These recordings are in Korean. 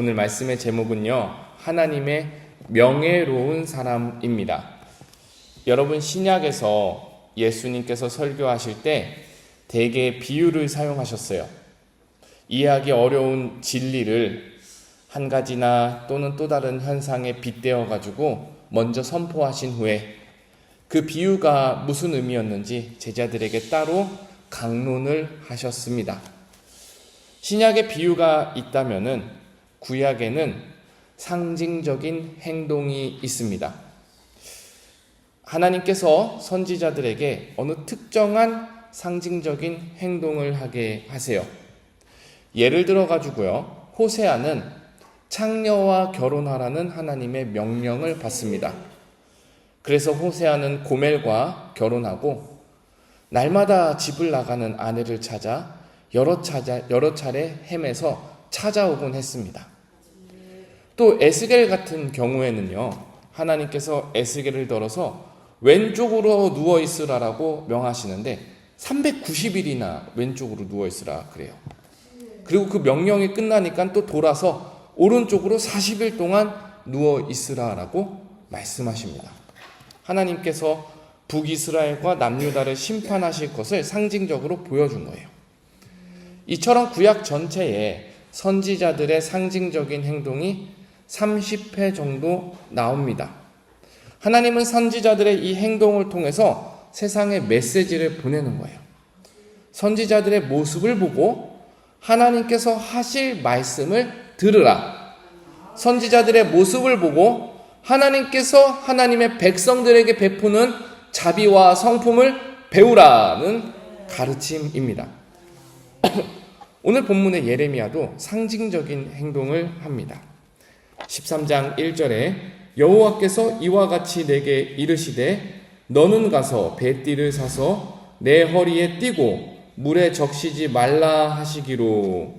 오늘 말씀의 제목은요, 하나님의 명예로운 사람입니다. 여러분, 신약에서 예수님께서 설교하실 때 대개 비유를 사용하셨어요. 이해하기 어려운 진리를 한 가지나 또는 또 다른 현상에 빗대어 가지고 먼저 선포하신 후에 그 비유가 무슨 의미였는지 제자들에게 따로 강론을 하셨습니다. 신약에 비유가 있다면은 구약에는 상징적인 행동이 있습니다. 하나님께서 선지자들에게 어느 특정한 상징적인 행동을 하게 하세요. 예를 들어 가지고요. 호세아는 창녀와 결혼하라는 하나님의 명령을 받습니다. 그래서 호세아는 고멜과 결혼하고 날마다 집을 나가는 아내를 찾아 여러 차례, 여러 차례 헤매서 찾아오곤 했습니다. 또 에스겔 같은 경우에는요, 하나님께서 에스겔을 들어서 왼쪽으로 누워 있으라라고 명하시는데 390일이나 왼쪽으로 누워 있으라 그래요. 그리고 그 명령이 끝나니까 또 돌아서 오른쪽으로 40일 동안 누워 있으라라고 말씀하십니다. 하나님께서 북이스라엘과 남유다를 심판하실 것을 상징적으로 보여준 거예요. 이처럼 구약 전체에 선지자들의 상징적인 행동이 30회 정도 나옵니다. 하나님은 선지자들의 이 행동을 통해서 세상에 메시지를 보내는 거예요. 선지자들의 모습을 보고 하나님께서 하실 말씀을 들으라. 선지자들의 모습을 보고 하나님께서 하나님의 백성들에게 베푸는 자비와 성품을 배우라는 가르침입니다. 오늘 본문의 예레미야도 상징적인 행동을 합니다. 13장 1절에 여호와께서 이와 같이 내게 이르시되 너는 가서 배띠를 사서 내 허리에 띠고 물에 적시지 말라 하시기로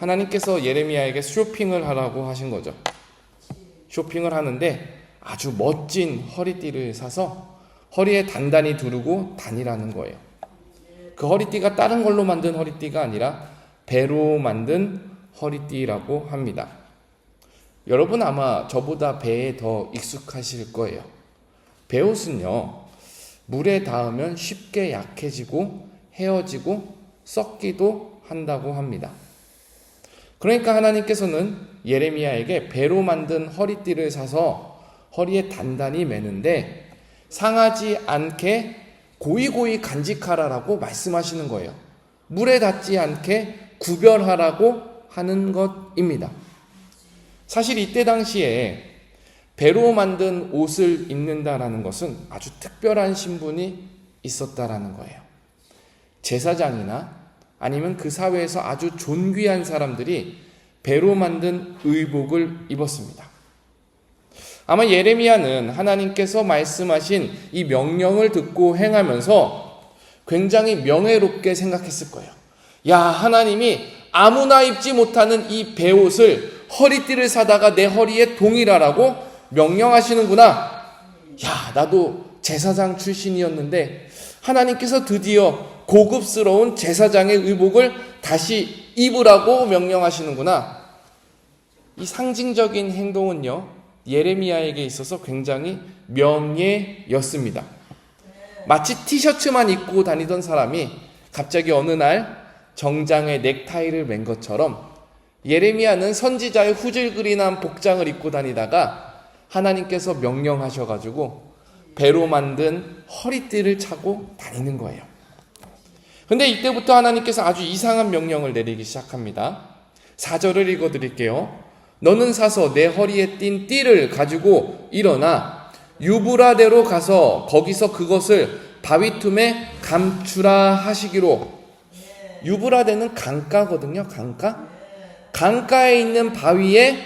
하나님께서 예레미야에게 쇼핑을 하라고 하신 거죠. 쇼핑을 하는데 아주 멋진 허리띠를 사서 허리에 단단히 두르고 다니라는 거예요. 그 허리띠가 다른 걸로 만든 허리띠가 아니라 배로 만든 허리띠라고 합니다. 여러분 아마 저보다 배에 더 익숙하실 거예요. 배옷은요, 물에 닿으면 쉽게 약해지고 헤어지고 썩기도 한다고 합니다. 그러니까 하나님께서는 예레미야에게 배로 만든 허리띠를 사서 허리에 단단히 매는데 상하지 않게 고이고이 간직하라라고 말씀하시는 거예요. 물에 닿지 않게 구별하라고 하는 것입니다. 사실 이때 당시에 배로 만든 옷을 입는다라는 것은 아주 특별한 신분이 있었다라는 거예요. 제사장이나 아니면 그 사회에서 아주 존귀한 사람들이 배로 만든 의복을 입었습니다. 아마 예레미야는 하나님께서 말씀하신 이 명령을 듣고 행하면서 굉장히 명예롭게 생각했을 거예요. 야, 하나님이 아무나 입지 못하는 이 배옷을 허리띠를 사다가 내 허리에 동일하라고 명령하시는구나. 야, 나도 제사장 출신이었는데 하나님께서 드디어 고급스러운 제사장의 의복을 다시 입으라고 명령하시는구나. 이 상징적인 행동은요, 예레미야에게 있어서 굉장히 명예였습니다. 마치 티셔츠만 입고 다니던 사람이 갑자기 어느 날 정장에 넥타이를 맨 것처럼 예레미야는 선지자의 후질그린한 복장을 입고 다니다가 하나님께서 명령하셔가지고 배로 만든 허리띠를 차고 다니는 거예요. 근데 이때부터 하나님께서 아주 이상한 명령을 내리기 시작합니다. 4절을 읽어 드릴게요. 너는 사서 내 허리에 띈 띠를 가지고 일어나 유브라데로 가서 거기서 그것을 바위 틈에 감추라 하시기로 유브라데는 강가거든요. 강가. 강가에 있는 바위에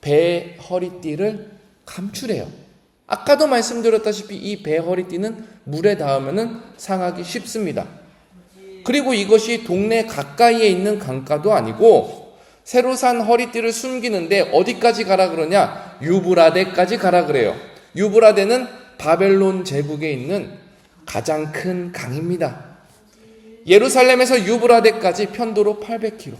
배 허리띠를 감추래요. 아까도 말씀드렸다시피 이 배 허리띠는 물에 닿으면 상하기 쉽습니다. 그리고 이것이 동네 가까이에 있는 강가도 아니고 새로 산 허리띠를 숨기는데 어디까지 가라 그러냐? 유브라데까지 가라 그래요. 유브라데는 바벨론 제국에 있는 가장 큰 강입니다. 예루살렘에서 유브라데까지 편도로 800km.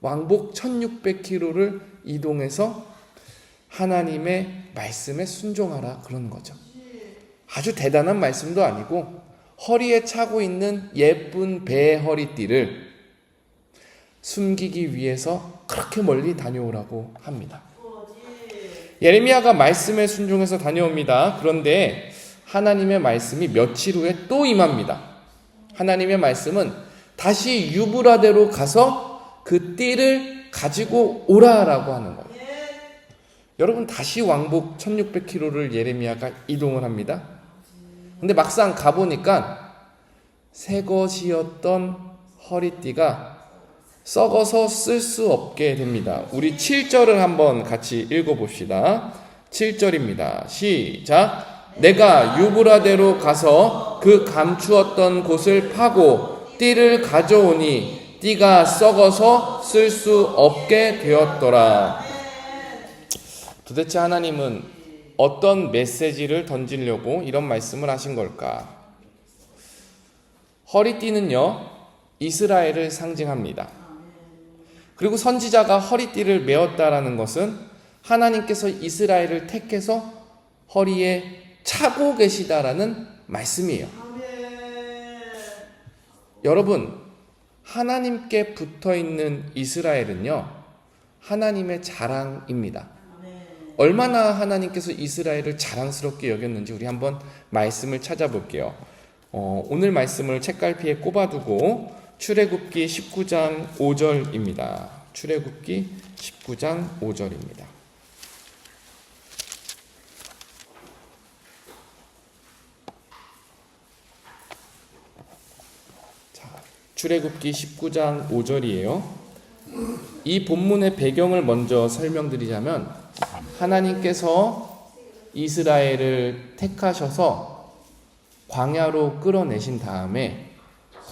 왕복 1600km를 이동해서 하나님의 말씀에 순종하라 그러는 거죠. 아주 대단한 말씀도 아니고 허리에 차고 있는 예쁜 배 허리띠를 숨기기 위해서 그렇게 멀리 다녀오라고 합니다. 예레미야가 말씀에 순종해서 다녀옵니다. 그런데 하나님의 말씀이 며칠 후에 또 임합니다. 하나님의 말씀은 다시 유브라데로 가서 그 띠를 가지고 오라라고 하는 거예요. 여러분 다시 왕복 1600km를 예레미야가 이동을 합니다. 근데 막상 가보니까 새 것이었던 허리띠가 썩어서 쓸 수 없게 됩니다. 우리 7절을 한번 같이 읽어봅시다. 7절입니다. 시작. 내가 유브라데로 가서 그 감추었던 곳을 파고 띠를 가져오니 띠가 썩어서 쓸 수 없게 되었더라. 도대체 하나님은 어떤 메시지를 던지려고 이런 말씀을 하신 걸까? 허리띠는요, 이스라엘을 상징합니다. 그리고 선지자가 허리띠를 메었다라는 것은 하나님께서 이스라엘을 택해서 허리에 차고 계시다라는 말씀이에요. 여러분, 하나님께 붙어 있는 이스라엘은요, 하나님의 자랑입니다. 얼마나 하나님께서 이스라엘을 자랑스럽게 여겼는지 우리 한번 말씀을 찾아볼게요. 어, 오늘 말씀을 책갈피에 꼽아두고 출애굽기 19장 5절입니다. 출애굽기 19장 5절입니다. 자, 출애굽기 19장 5절이에요. 이 본문의 배경을 먼저 설명드리자면 하나님께서 이스라엘을 택하셔서 광야로 끌어내신 다음에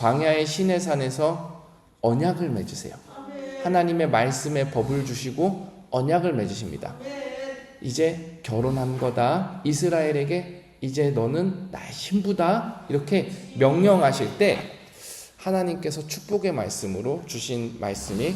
광야의 시내산에서 언약을 맺으세요. 하나님의 말씀에 법을 주시고 언약을 맺으십니다. 이제 결혼한 거다. 이스라엘에게 이제 너는 나의 신부다. 이렇게 명령하실 때 하나님께서 축복의 말씀으로 주신 말씀이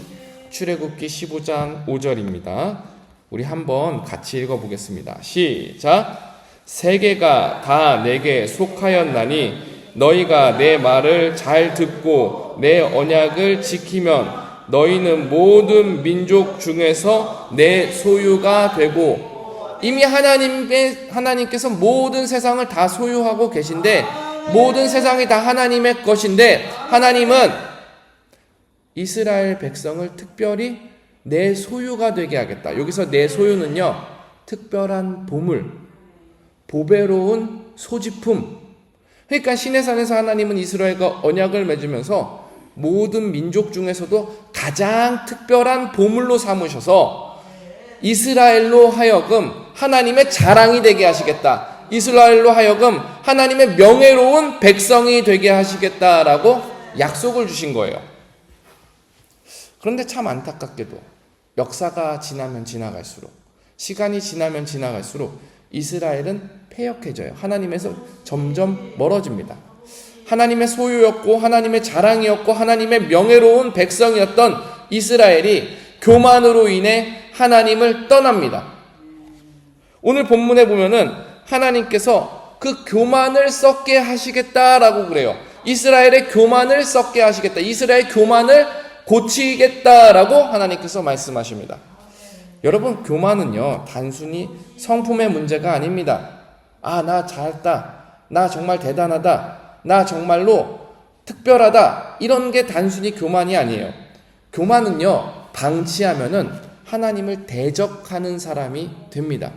출애굽기 15장 5절입니다. 우리 한번 같이 읽어 보겠습니다. 시작. 세계가 다 내게 속하였나니 너희가 내 말을 잘 듣고 내 언약을 지키면 너희는 모든 민족 중에서 내 소유가 되고 이미 하나님의 하나님께서 모든 세상을 다 소유하고 계신데 모든 세상이 다 하나님의 것인데 하나님은 이스라엘 백성을 특별히 내 소유가 되게 하겠다. 여기서 내 소유는요. 특별한 보물, 보배로운 소지품. 그러니까 시내산에서 하나님은 이스라엘과 언약을 맺으면서 모든 민족 중에서도 가장 특별한 보물로 삼으셔서 이스라엘로 하여금 하나님의 자랑이 되게 하시겠다. 이스라엘로 하여금 하나님의 명예로운 백성이 되게 하시겠다라고 약속을 주신 거예요. 그런데 참 안타깝게도 역사가 지나면 지나갈수록 시간이 지나면 지나갈수록 이스라엘은 폐역해져요. 하나님에서 점점 멀어집니다. 하나님의 소유였고 하나님의 자랑이었고 하나님의 명예로운 백성이었던 이스라엘이 교만으로 인해 하나님을 떠납니다. 오늘 본문에 보면은 하나님께서 그 교만을 썩게 하시겠다라고 그래요. 이스라엘의 교만을 썩게 하시겠다. 이스라엘 교만을 고치겠다라고 하나님께서 말씀하십니다. 여러분, 교만은요, 단순히 성품의 문제가 아닙니다. 아, 나 잘했다. 나 정말 대단하다. 나 정말로 특별하다. 이런 게 단순히 교만이 아니에요. 교만은요, 방치하면은 하나님을 대적하는 사람이 됩니다.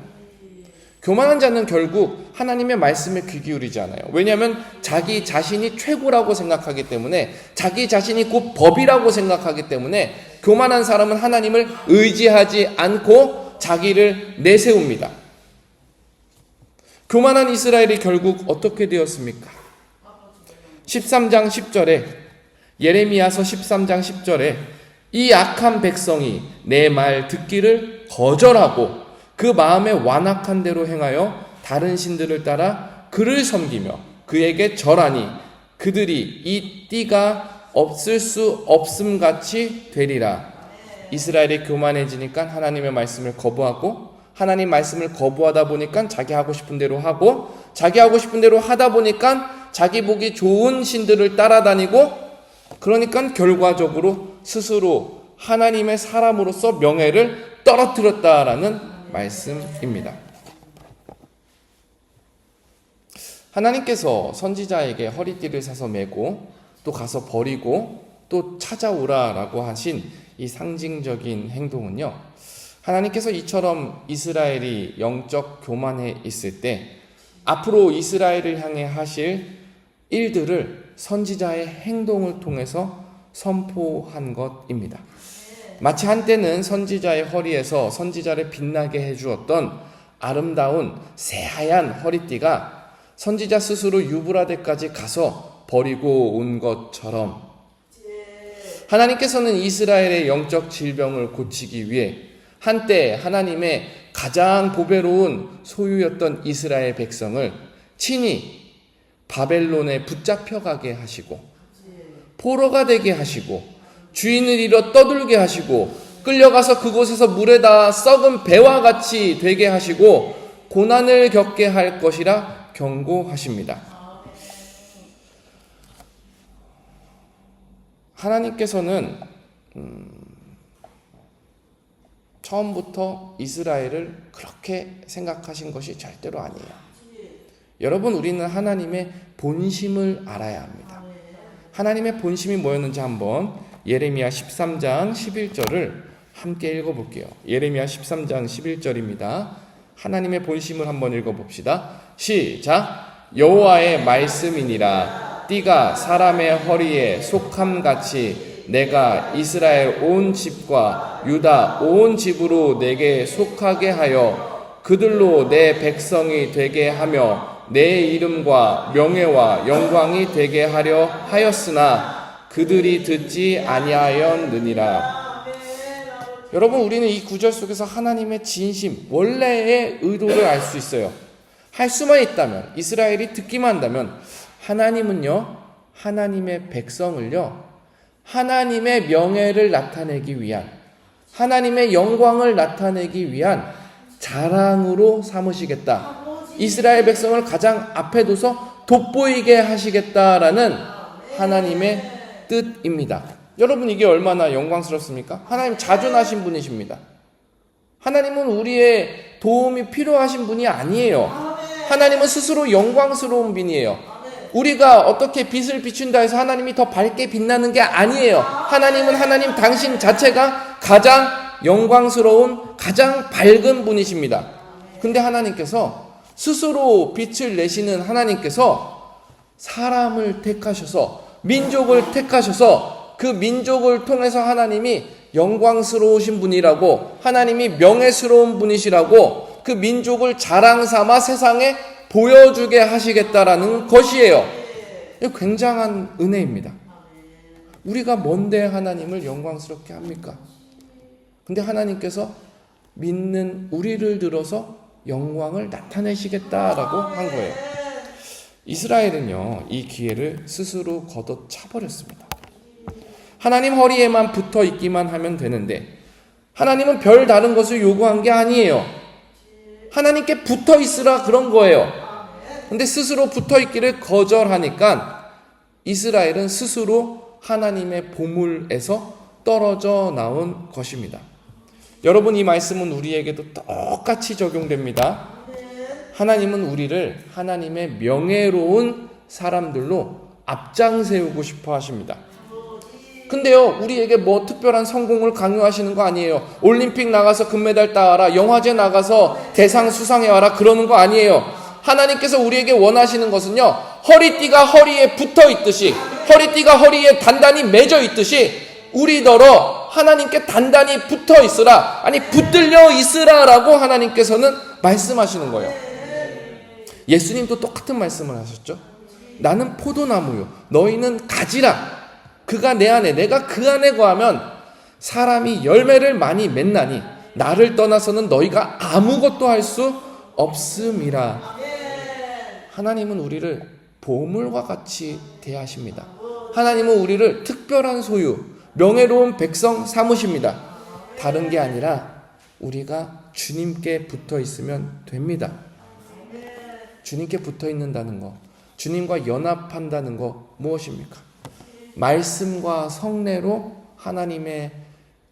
교만한 자는 결국 하나님의 말씀에 귀 기울이지 않아요. 왜냐하면 자기 자신이 최고라고 생각하기 때문에 자기 자신이 곧 법이라고 생각하기 때문에 교만한 사람은 하나님을 의지하지 않고 자기를 내세웁니다. 교만한 이스라엘이 결국 어떻게 되었습니까? 13장 10절에 예레미야서 13장 10절에 이 악한 백성이 내 말 듣기를 거절하고 그 마음에 완악한 대로 행하여 다른 신들을 따라 그를 섬기며 그에게 절하니 그들이 이 띠가 없을 수 없음 같이 되리라. 이스라엘이 교만해지니까 하나님의 말씀을 거부하고 하나님 말씀을 거부하다 보니까 자기 하고 싶은 대로 하고 자기 하고 싶은 대로 하다 보니까 자기 보기 좋은 신들을 따라다니고 그러니까 결과적으로 스스로 하나님의 사람으로서 명예를 떨어뜨렸다라는 말씀입니다. 하나님께서 선지자에게 허리띠를 사서 메고 또 가서 버리고 또 찾아오라라고 하신 이 상징적인 행동은요. 하나님께서 이처럼 이스라엘이 영적 교만해 있을 때 앞으로 이스라엘을 향해 하실 일들을 선지자의 행동을 통해서 선포한 것입니다. 마치 한때는 선지자의 허리에서 선지자를 빛나게 해주었던 아름다운 새하얀 허리띠가 선지자 스스로 유브라데까지 가서 버리고 온 것처럼. 하나님께서는 이스라엘의 영적 질병을 고치기 위해 한때 하나님의 가장 보배로운 소유였던 이스라엘 백성을 친히 바벨론에 붙잡혀가게 하시고 포로가 되게 하시고 주인을 잃어 떠들게 하시고 끌려가서 그곳에서 물에다 썩은 배와 같이 되게 하시고 고난을 겪게 할 것이라 경고하십니다. 하나님께서는 음, 처음부터 이스라엘을 그렇게 생각하신 것이 절대로 아니에요. 여러분, 우리는 하나님의 본심을 알아야 합니다. 하나님의 본심이 뭐였는지 한번 예레미야 13장 11절을 함께 읽어볼게요. 예레미야 13장 11절입니다. 하나님의 본심을 한번 읽어봅시다. 시작. 여호와의 말씀이니라 띠가 사람의 허리에 속함 같이 내가 이스라엘 온 집과 유다 온 집으로 내게 속하게 하여 그들로 내 백성이 되게 하며 내 이름과 명예와 영광이 되게 하려 하였으나 그들이 듣지 아니하였느니라. 여러분 우리는 이 구절 속에서 하나님의 진심, 원래의 의도를 알 수 있어요. 할 수만 있다면 이스라엘이 듣기만 한다면 하나님은요 하나님의 백성을요 하나님의 명예를 나타내기 위한 하나님의 영광을 나타내기 위한 자랑으로 삼으시겠다. 이스라엘 백성을 가장 앞에 둬서 돋보이게 하시겠다라는 하나님의 뜻입니다. 여러분 이게 얼마나 영광스럽습니까? 하나님 자존하신 분이십니다. 하나님은 우리의 도움이 필요하신 분이 아니에요. 하나님은 스스로 영광스러운 분이에요. 우리가 어떻게 빛을 비춘다 해서 하나님이 더 밝게 빛나는 게 아니에요. 하나님은 하나님 당신 자체가 가장 영광스러운, 가장 밝은 분이십니다. 근데 하나님께서 스스로 빛을 내시는 하나님께서 사람을 택하셔서 민족을 택하셔서 그 민족을 통해서 하나님이 영광스러우신 분이라고 하나님이 명예스러운 분이시라고 그 민족을 자랑 삼아 세상에 보여주게 하시겠다라는 것이에요. 굉장한 은혜입니다. 우리가 뭔데 하나님을 영광스럽게 합니까? 근데 하나님께서 믿는 우리를 들어서 영광을 나타내시겠다라고 한 거예요. 이스라엘은요, 이 기회를 스스로 걷어차 버렸습니다. 하나님 허리에만 붙어 있기만 하면 되는데, 하나님은 별 다른 것을 요구한 게 아니에요. 하나님께 붙어 있으라 그런 거예요. 근데 스스로 붙어 있기를 거절하니까 이스라엘은 스스로 하나님의 보물에서 떨어져 나온 것입니다. 여러분 이 말씀은 우리에게도 똑같이 적용됩니다. 하나님은 우리를 하나님의 명예로운 사람들로 앞장 세우고 싶어 하십니다. 근데요, 우리에게 뭐 특별한 성공을 강요하시는 거 아니에요. 올림픽 나가서 금메달 따와라, 영화제 나가서 대상 수상해와라, 그러는 거 아니에요. 하나님께서 우리에게 원하시는 것은요, 허리띠가 허리에 붙어 있듯이, 허리띠가 허리에 단단히 맺어 있듯이, 우리더러 하나님께 단단히 붙어 있으라, 아니, 붙들려 있으라라고 하나님께서는 말씀하시는 거예요. 예수님도 똑같은 말씀을 하셨죠. 나는 포도나무요. 너희는 가지라. 그가 내 안에 내가 그 안에 거하면 사람이 열매를 많이 맺나니 나를 떠나서는 너희가 아무것도 할 수 없음이라. 하나님은 우리를 보물과 같이 대하십니다. 하나님은 우리를 특별한 소유, 명예로운 백성 삼으십니다. 다른 게 아니라 우리가 주님께 붙어 있으면 됩니다. 주님께 붙어 있는다는 거, 주님과 연합한다는 거 무엇입니까? 말씀과 성례로 하나님의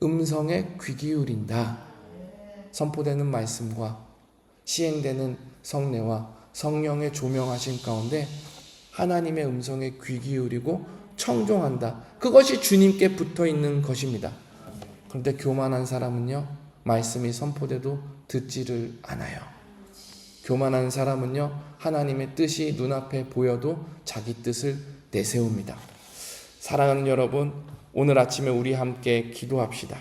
음성에 귀 기울인다. 선포되는 말씀과 시행되는 성례와 성령의 조명하신 가운데 하나님의 음성에 귀 기울이고 청종한다. 그것이 주님께 붙어 있는 것입니다. 그런데 교만한 사람은요, 말씀이 선포돼도 듣지를 않아요. 교만한 사람은요, 하나님의 뜻이 눈앞에 보여도 자기 뜻을 내세웁니다. 사랑하는 여러분, 오늘 아침에 우리 함께 기도합시다.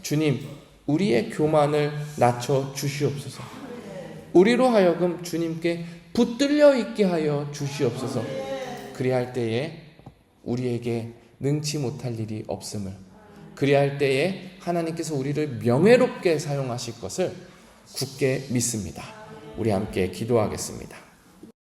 주님, 우리의 교만을 낮춰 주시옵소서. 우리로 하여금 주님께 붙들려 있게 하여 주시옵소서. 그리할 때에 우리에게 능치 못할 일이 없음을, 그리할 때에 하나님께서 우리를 명예롭게 사용하실 것을 굳게 믿습니다. 우리 함께 기도하겠습니다.